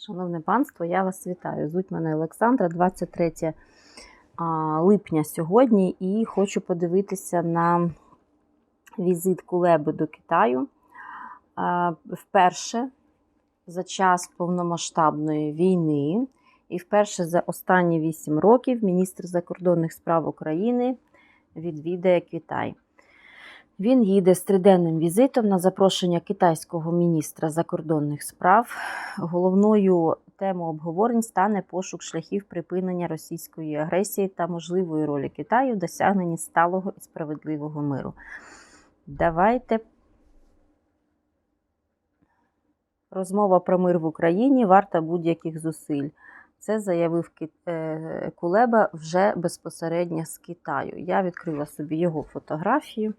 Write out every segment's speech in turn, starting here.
Шановне панство, я вас вітаю. Звуть мене Олександра, 23 липня сьогодні, і хочу подивитися на візит Кулеби до Китаю. Вперше за час повномасштабної війни, і вперше за останні 8 років міністр закордонних справ України відвідає Китай. Він їде з триденним візитом на запрошення китайського міністра закордонних справ. Головною темою обговорень стане пошук шляхів припинення російської агресії та можливої ролі Китаю в досягненні сталого і справедливого миру. Давайте. Розмова про мир в Україні варта будь-яких зусиль. Це заявив Кулеба вже безпосередньо з Китаю. Я відкрила собі його фотографію.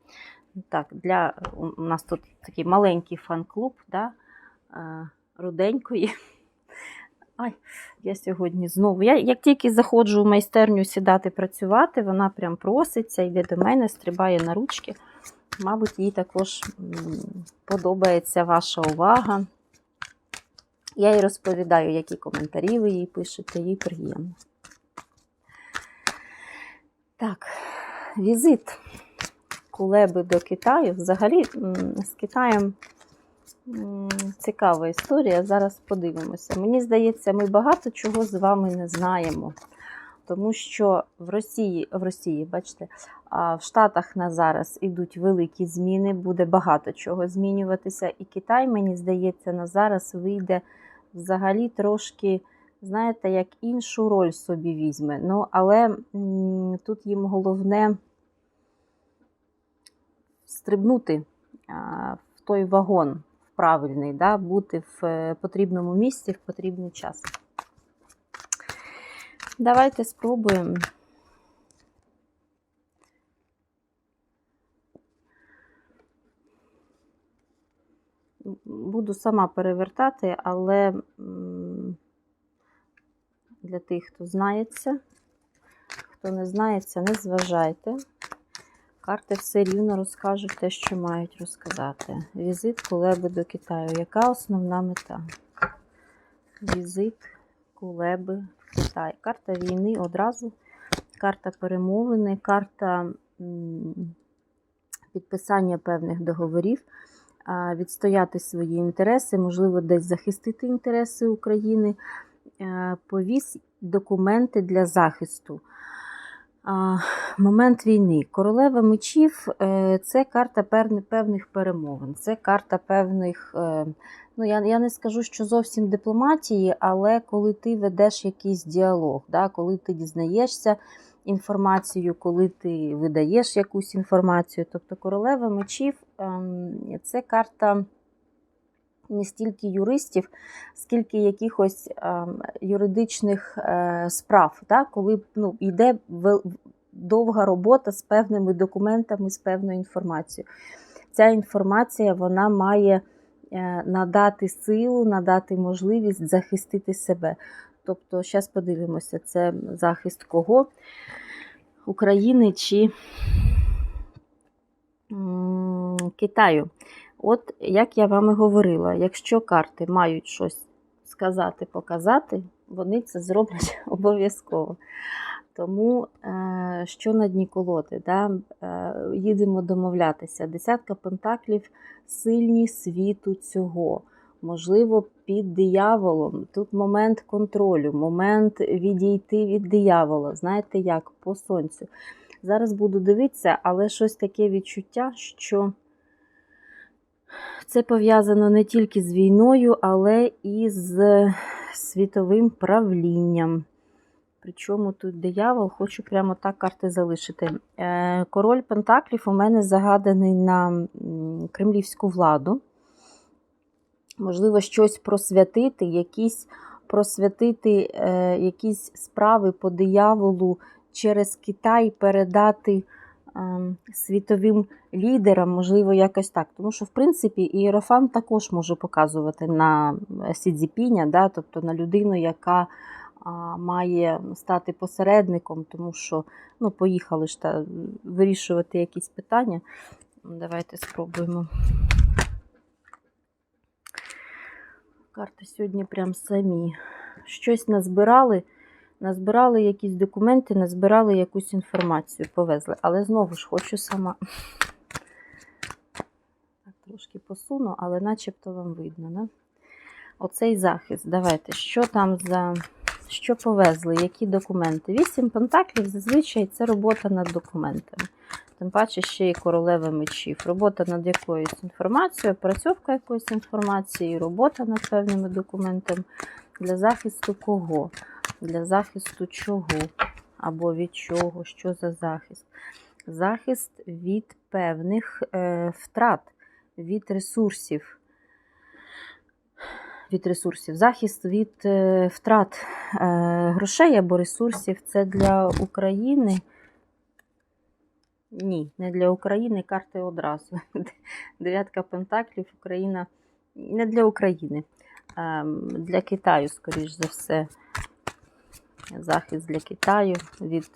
Так, для у нас тут такий маленький фан-клуб, да, руденької. Ай, я сьогодні знову. Я як тільки заходжу в майстерню сідати працювати, вона прям проситься, йде до мене, стрибає на ручки. Мабуть, їй також подобається ваша увага. Я їй розповідаю, які коментарі ви їй пишете, їй приємно. Так, візит Кулеби до Китаю. Взагалі, з Китаєм цікава історія. Зараз подивимося. Мені здається, ми багато чого з вами не знаємо. Тому що в Росії, в Росії, бачите, в Штатах на зараз ідуть великі зміни, буде багато чого змінюватися. І Китай, мені здається, на зараз вийде взагалі трошки, знаєте, як іншу роль собі візьме. Ну, але тут їм головне стрибнути в той вагон в правильний, да, бути в потрібному місці в потрібний час. Давайте спробуємо. Буду сама перевертати, але для тих, хто знається, хто не знається, не зважайте. Карти все рівно розкажуть те, що мають розказати. Візит Кулеби до Китаю. Яка основна мета? Візит Кулеби Китай. Карта війни одразу, карта перемовини, карта підписання певних договорів, відстояти свої інтереси, можливо, десь захистити інтереси України, повіз документи для захисту. Момент війни. Королева мечів це карта певних перемовин, це карта певних, ну я я не скажу, що зовсім дипломатії, але коли ти ведеш якийсь діалог, да, коли ти дізнаєшся інформацію, коли ти видаєш якусь інформацію. Тобто королева мечів це карта не стільки юристів, скільки якихось е, юридичних е, справ, да? коли ну, йде довга робота з певними документами, з певною інформацією. Ця інформація вона має е, надати силу, надати можливість захистити себе. Тобто, зараз подивимося, це захист кого? України чи Китаю. От, як я вам і говорила, якщо карти мають щось сказати, показати, вони це зроблять обов'язково. Тому, е, що на дні колоди, да? Е, їдемо домовлятися. Десятка пентаклів сильні світу цього. Можливо, під дияволом. Тут момент контролю, момент відійти від диявола. Знаєте як? По сонцю. Зараз буду дивитися, але щось таке відчуття, що. Це пов'язано не тільки з війною, але і з світовим правлінням. Причому тут диявол, хочу прямо так карти залишити. Е, король Пентаклів у мене загаданий на кремлівську владу. Можливо, щось просвятити, якісь просвятити е, якісь справи по дияволу через Китай передати. Ем, світовим лідерам, можливо, якось так. Тому що, в принципі, ієрофан також може показувати на Сідзіпіня, да, тобто на людину, яка має стати посередником, тому що ну, поїхали ж та вирішувати якісь питання. Давайте спробуємо. Карти сьогодні прям самі. Щось назбирали, назбирали якісь документи, назбирали якусь інформацію, повезли. Але знову ж хочу сама. Так, трошки посуну, але начебто вам видно, да? Оцей захист. Давайте, що там за. Що повезли, які документи? Вісім пентаклів зазвичай це робота над документами. Тим паче ще й королева мечів. Робота над якоюсь інформацією, опрацьовка якоїсь інформації, робота над певними документами. Для захисту кого? Для захисту чого? Або від чого? Що за захист? Захист від певних е, втрат, від ресурсів. Від ресурсів. Захист від е, втрат е, грошей або ресурсів це для України. Ні, не для України карти одразу. Дев'ятка Пентаклів, Україна не для України, а для Китаю, скоріш за все. Захист для Китаю від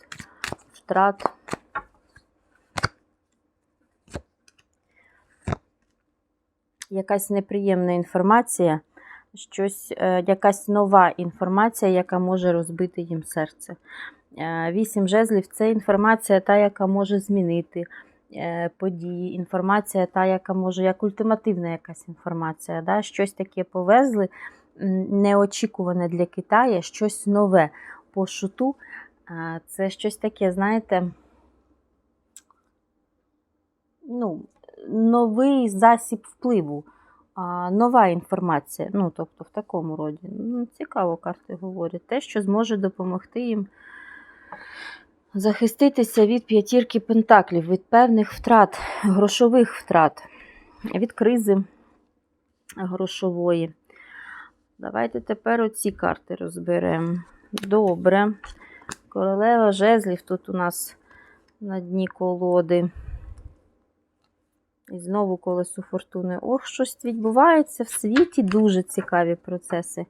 втрат. Якась неприємна інформація, щось, е, якась нова інформація, яка може розбити їм серце. Е, Вісім жезлів це інформація, та, яка може змінити е, події, інформація, та, яка може, як ультимативна якась інформація. Да? Щось таке повезли, неочікуване для Китаю, щось нове по шуту. Це щось таке, знаєте, ну, новий засіб впливу. Нова інформація, ну, тобто в такому роді. Ну, цікаво, карти говорять. Те, що зможе допомогти їм захиститися від п'ятірки пентаклів, від певних втрат, грошових втрат, від кризи грошової. Давайте тепер оці карти розберемо. Добре. Королева жезлів тут у нас на дні колоди. І знову колесо фортуни. Ох, щось відбувається в світі. Дуже цікаві процеси.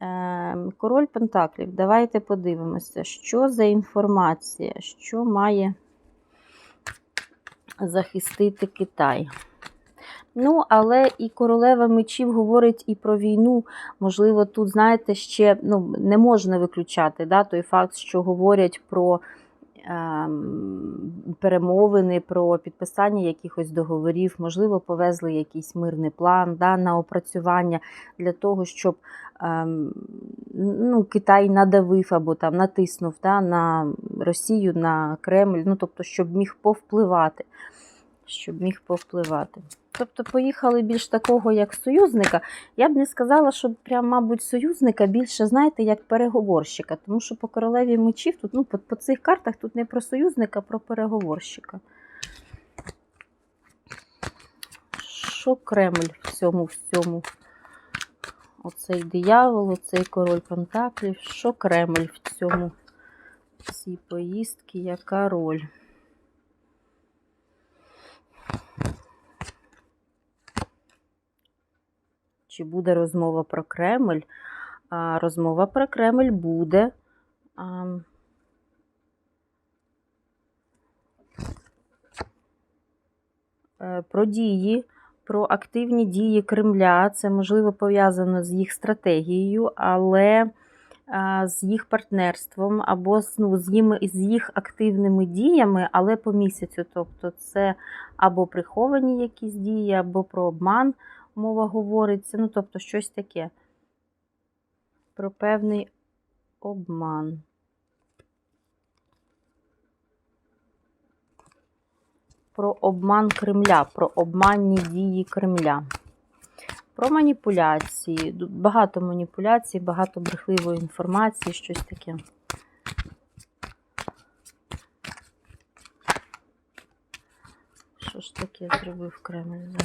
Ем, Король Пентаклів. Давайте подивимося, що за інформація, що має захистити Китай. Ну, але і королева мечів говорить і про війну. Можливо, тут, знаєте, ще ну, не можна виключати да, той факт, що говорять про ем, перемовини, про підписання якихось договорів, можливо, повезли якийсь мирний план да, на опрацювання для того, щоб ем, ну, Китай надавив або там натиснув да, на Росію, на Кремль, ну, тобто, щоб міг повпливати. Щоб міг повпливати. Тобто поїхали більш такого, як союзника. Я б не сказала, що прям, мабуть, союзника більше, знаєте, як переговорщика. Тому що по королеві мечів тут, ну, по, по цих картах тут не про союзника, а про переговорщика. Що Кремль в цьому всьому? Оцей диявол, оцей король Пентаклів. Що Кремль в цьому? В поїздки, яка роль? Чи буде розмова про Кремль? Розмова про Кремль буде. Е, Про дії, про активні дії Кремля. Це можливо пов'язано з їх стратегією, але з їх партнерством або ну, з, їм, з їх активними діями, але по місяцю. Тобто це або приховані якісь дії, або про обман мова говориться. Ну, тобто, щось таке. Про певний обман. Про обман Кремля, про обманні дії Кремля. Про маніпуляції. Багато маніпуляцій, багато брехливої інформації, щось таке. Що ж таке зробив Кремль?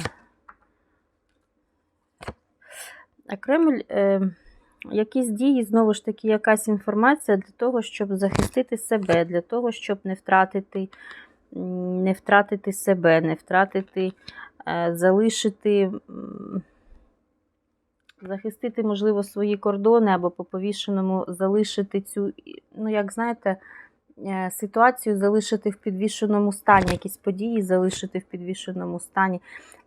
А Кремль, е, якісь дії, знову ж таки, якась інформація для того, щоб захистити себе, для того, щоб не втратити не втратити себе, не втратити, е, залишити, захистити, можливо, свої кордони або по повішеному залишити цю, ну, як знаєте, е, ситуацію залишити в підвішеному стані, якісь події залишити в підвішеному стані.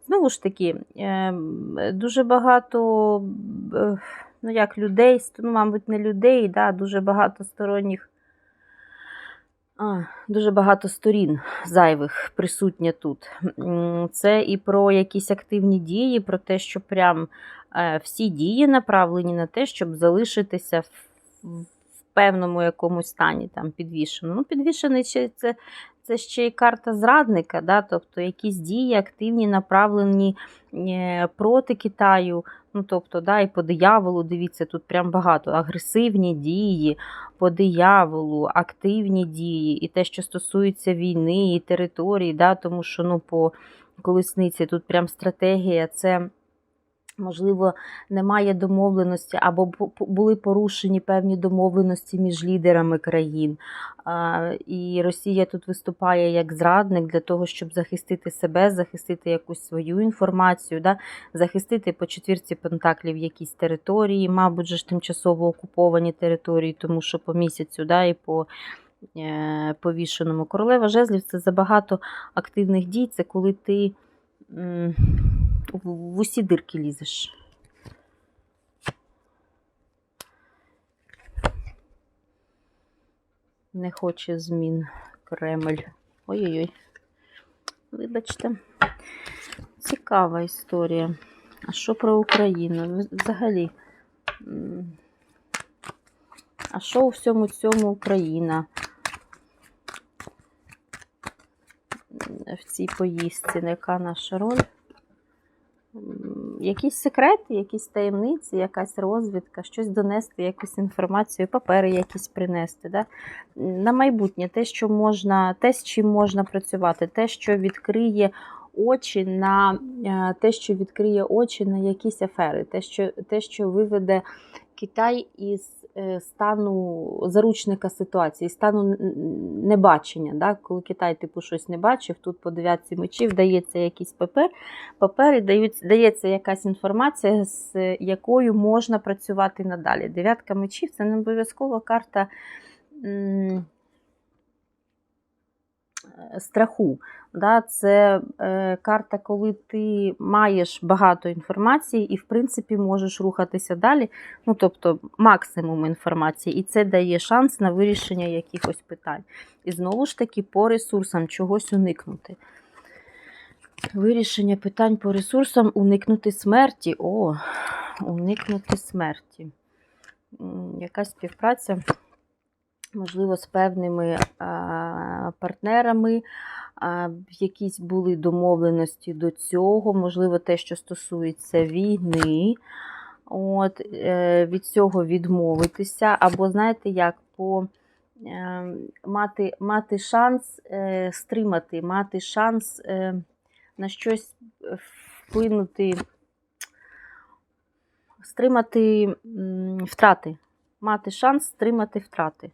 Знову ж таки, е, дуже багато е, ну як людей, ну, мабуть, не людей, да, дуже багато сторонніх, дуже багато сторін зайвих присутнє тут. Це і про якісь активні дії, про те, що прям е, всі дії направлені на те, щоб залишитися в, певному якомусь стані там підвішено. Ну, підвішений це. Це ще й карта зрадника, да? тобто якісь дії активні, направлені е, проти Китаю. Ну, тобто, да, і по дияволу, дивіться, тут прям багато агресивні дії по дияволу, активні дії, і те, що стосується війни і території, да, тому що ну, по колесниці тут прям стратегія це. Можливо, немає домовленості, або були порушені певні домовленості між лідерами країн. І Росія тут виступає як зрадник для того, щоб захистити себе, захистити якусь свою інформацію, да? захистити по четвірці пентаклів якісь території, мабуть, ж тимчасово окуповані території, тому що по місяцю да, і по е, повішеному королева жезлів це забагато активних дій, це коли ти в усі дирки лізеш. Не хоче змін Кремль. Ой-ой-ой. Вибачте, цікава історія. А що про Україну? Взагалі? А що у всьому цьому Україна? В цій поїздці, яка наша роль? Якісь секрети, якісь таємниці, якась розвідка, щось донести, якусь інформацію, папери якісь принести. Да? На майбутнє те, що можна, те, з чим можна працювати, те, що відкриє очі на е, те, що відкриє очі на якісь афери, те, що, те, що виведе Китай із стану заручника ситуації, стану небачення. Да? Коли Китай типу щось не бачив, тут по дев'ятці мечів дається якийсь папер, папер дають, дається якась інформація, з якою можна працювати надалі. Дев'ятка мечів це не обов'язково карта. Страху. Да, Це е, карта, коли ти маєш багато інформації і, в принципі, можеш рухатися далі. Ну, тобто, максимум інформації, і це дає шанс на вирішення якихось питань. І знову ж таки, по ресурсам чогось уникнути. Вирішення питань по ресурсам уникнути смерті. О, уникнути смерті. Якась співпраця, можливо, з певними а, партнерами якісь були домовленості до цього, можливо, те, що стосується війни. От, е, Від цього відмовитися, або, знаєте, як по е, мати мати шанс е, стримати, мати шанс на щось вплинути, стримати втрати. Мати шанс стримати втрати.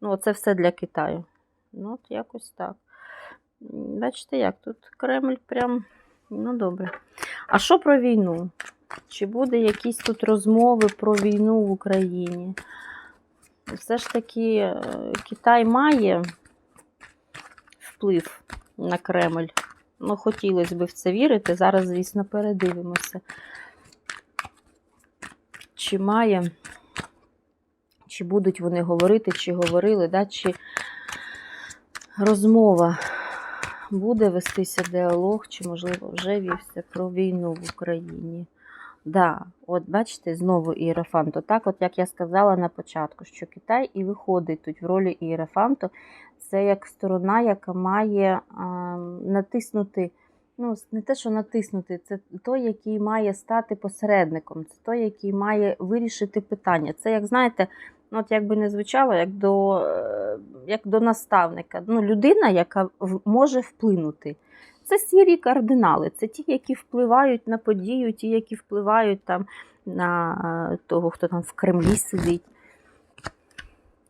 Ну, це все для Китаю. Ну, от якось так. Бачите, як тут Кремль прям, ну добре. А що про війну? Чи буде якісь тут розмови про війну в Україні? Все ж таки, е, Китай має вплив на Кремль. Ну, хотілося б в це вірити. Зараз, звісно, передивимося. Чи має, чи будуть вони говорити, чи говорили, да, чи розмова буде вестися діалог, чи, можливо, вже вівся про війну в Україні. Да, от бачите, знову іерофант. Так, от як я сказала на початку, що Китай і виходить тут в ролі іерофанту, це як сторона, яка має а, натиснути, ну, не те, що натиснути, це той, який має стати посередником, це той, який має вирішити питання. Це, як знаєте, ну, от як би не звучало, як до е, як до наставника. Ну, Людина, яка може вплинути. Це сірі кардинали, це ті, які впливають на подію, ті, які впливають там на е, того, хто там в Кремлі сидить.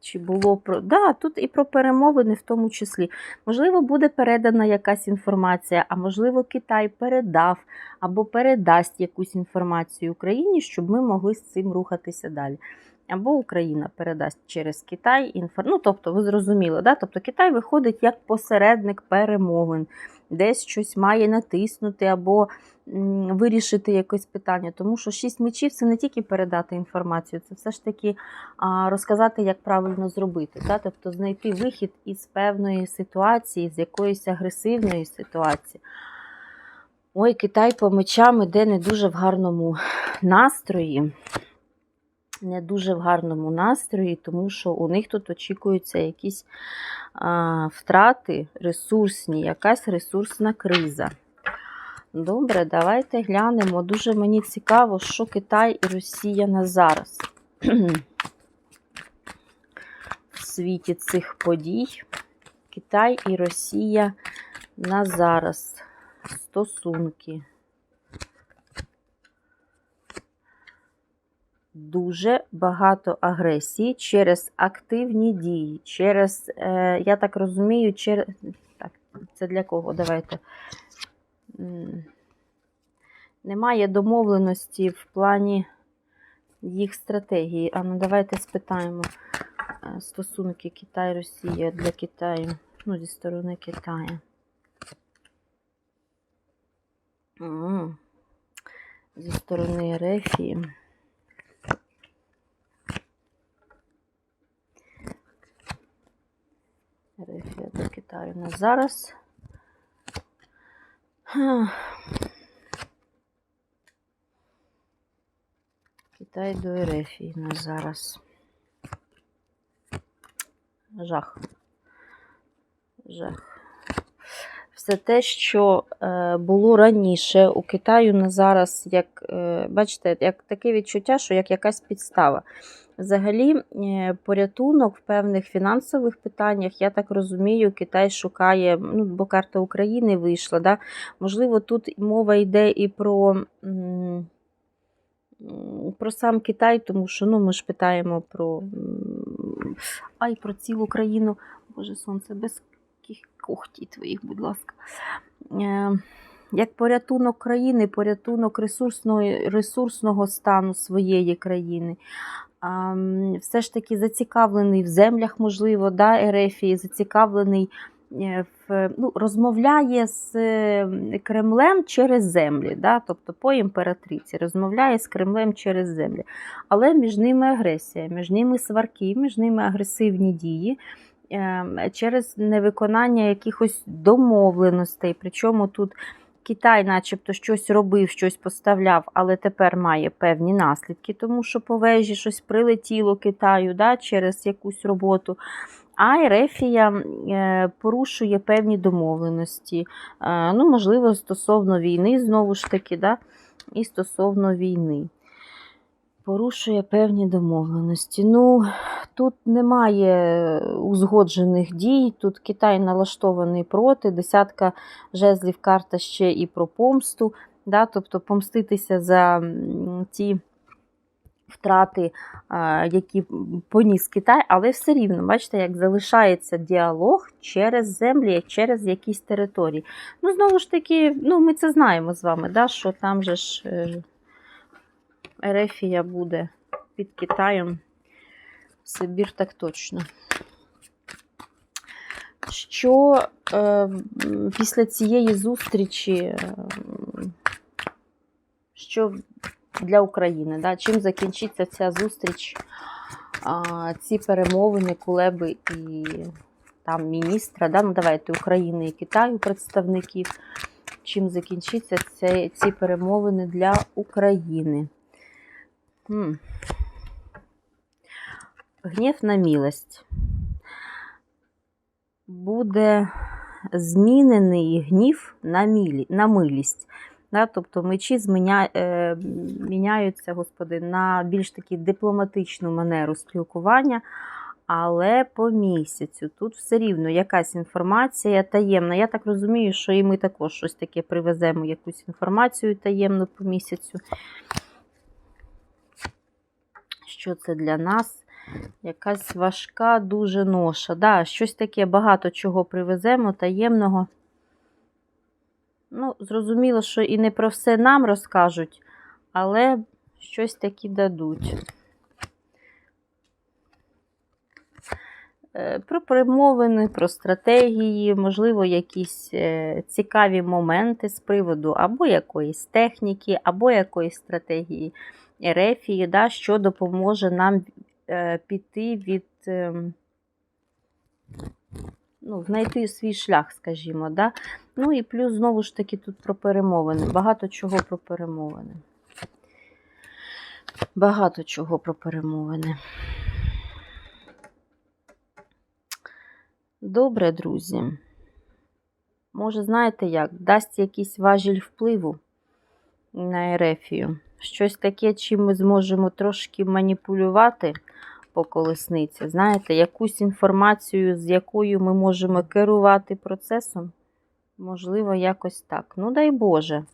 Чи було про. Да, тут і про перемовини в тому числі. Можливо, буде передана якась інформація, а можливо, Китай передав або передасть якусь інформацію Україні, щоб ми могли з цим рухатися далі або Україна передасть через Китай інформацію. Ну, тобто, ви зрозуміли, да? тобто Китай виходить як посередник перемовин. десь щось має натиснути або вирішити якесь питання. Тому що шість мечів це не тільки передати інформацію, це все ж таки розказати, як правильно зробити. Да? Тобто знайти вихід із певної ситуації, з якоїсь агресивної ситуації. Ой, Китай по мечам іде не дуже в гарному настрої. Не дуже в гарному настрої, тому що у них тут очікуються якісь а, втрати ресурсні, якась ресурсна криза. Добре, давайте глянемо. Дуже мені цікаво, що Китай і Росія на зараз. В світі цих подій. Китай і Росія на зараз. Стосунки. Дуже багато агресії через активні дії, через, е, я так розумію, через. Так, це для кого? Давайте. Немає домовленості в плані їх стратегії. А ну давайте спитаємо е, стосунки Китай-Росія для Китаю, ну, зі сторони Китаю. Зі сторони Ерефії. Ерефія до Китаю на зараз. Китай до Ерефії на зараз. Жах. Жах. Все те, що е, було раніше у Китаю на зараз, як е, бачите, як таке відчуття, що як якась підстава. Взагалі, е, порятунок в певних фінансових питаннях, я так розумію, Китай шукає, ну, бо карта України вийшла. Да? Можливо, тут мова йде і про, про сам Китай, тому що ну, ми ж питаємо про, м, ай, про цілу країну. Боже, сонце, без когтій твоїх, будь ласка. Е, Як порятунок країни, порятунок ресурсного, ресурсного стану своєї країни. Все ж таки зацікавлений в землях, можливо, да, Ерефії, зацікавлений е, в, ну, розмовляє з Кремлем через землі, да, тобто по імператриці, розмовляє з Кремлем через землі. Але між ними агресія, між ними сварки, між ними агресивні дії. е, Через невиконання якихось домовленостей. Причому тут Китай, начебто, щось робив, щось поставляв, але тепер має певні наслідки, тому що по вежі щось прилетіло Китаю да, через якусь роботу. А Ерефія е, порушує певні домовленості. Е, ну, можливо, стосовно війни, знову ж таки, да, і стосовно війни. Порушує певні домовленості. Ну, тут немає узгоджених дій. Тут Китай налаштований проти. Десятка жезлів карта ще і про помсту. Да? Тобто помститися за ті втрати, які поніс Китай, але все рівно, бачите, як залишається діалог через землі, через якісь території. Ну, знову ж таки, ну, ми це знаємо з вами, да? що там же ж. Е, Ерефія буде під Китаєм. Сибір так точно. Що е, після цієї зустрічі, е, що для України, да? чим закінчиться ця зустріч, а, ці перемовини Кулеби і там міністра, да? ну давайте України і Китаю представників, чим закінчиться це, ці перемовини для України? М. Гнів на милость. Буде змінений гнів на, мілі, на милість. Да? Тобто мечі зміня, е, міняються, господи, на більш такі дипломатичну манеру спілкування, але по місяцю. Тут все рівно якась інформація таємна. Я так розумію, що і ми також щось таке привеземо, якусь інформацію таємну по місяцю. Що це для нас? Якась важка дуже ноша. Да, щось таке багато чого привеземо, таємного. Ну, зрозуміло, що і не про все нам розкажуть, але щось таке дадуть. Е, Про перемовини, про стратегії, можливо, якісь е, цікаві моменти з приводу або якоїсь техніки, або якоїсь стратегії Ерефії, да, що допоможе нам е, піти від, ем, ну, знайти свій шлях, скажімо. Да? Ну і плюс, знову ж таки, тут про перемовини. Багато чого про перемовини. Багато чого про перемовини. Добре, друзі. Може, знаєте як, дасть якийсь важіль впливу на Ерефію. Щось таке, чим ми зможемо трошки маніпулювати по колесниці. Знаєте, якусь інформацію, з якою ми можемо керувати процесом. Можливо, якось так. Ну, дай Боже,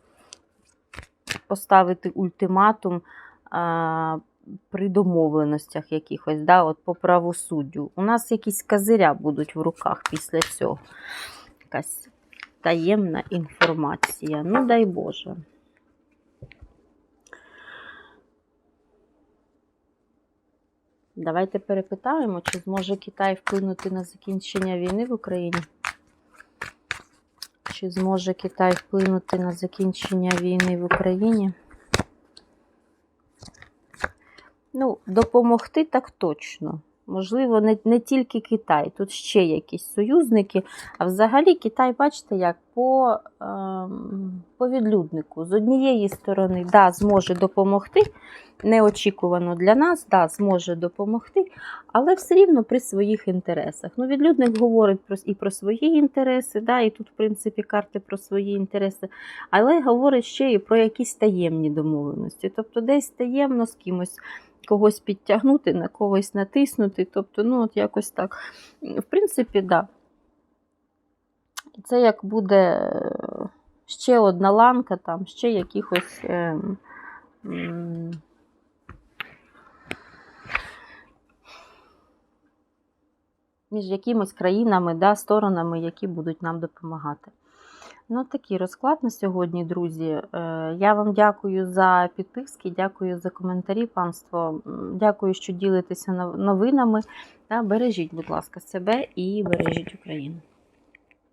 поставити ультиматум а, при домовленостях якихось, да, от по правосуддю. У нас якісь козиря будуть в руках після цього. Якась таємна інформація. Ну, дай Боже. Давайте перепитаємо, чи зможе Китай вплинути на закінчення війни в Україні? Чи зможе Китай вплинути на закінчення війни в Україні? Ну, допомогти так точно. Можливо, не, не тільки Китай, тут ще якісь союзники. А взагалі Китай, бачите, як по, ем, по відлюднику. З однієї сторони, да, зможе допомогти, неочікувано для нас, да, зможе допомогти, але все рівно при своїх інтересах. Ну, Відлюдник говорить про, і про свої інтереси, да, і тут, в принципі, карти про свої інтереси, але говорить ще і про якісь таємні домовленості. Тобто, десь таємно з кимось когось підтягнути, на когось натиснути. Тобто, ну, от якось так. В принципі, так. Да. Це як буде е, ще одна ланка, там, ще якихось. Е, між якимись країнами, да, сторонами, які будуть нам допомагати. Ну, такий розклад на сьогодні, друзі. Е, Я вам дякую за підписки, дякую за коментарі, панство. Дякую, що ділитеся нов- новинами. Бережіть, будь ласка, себе і бережіть Україну.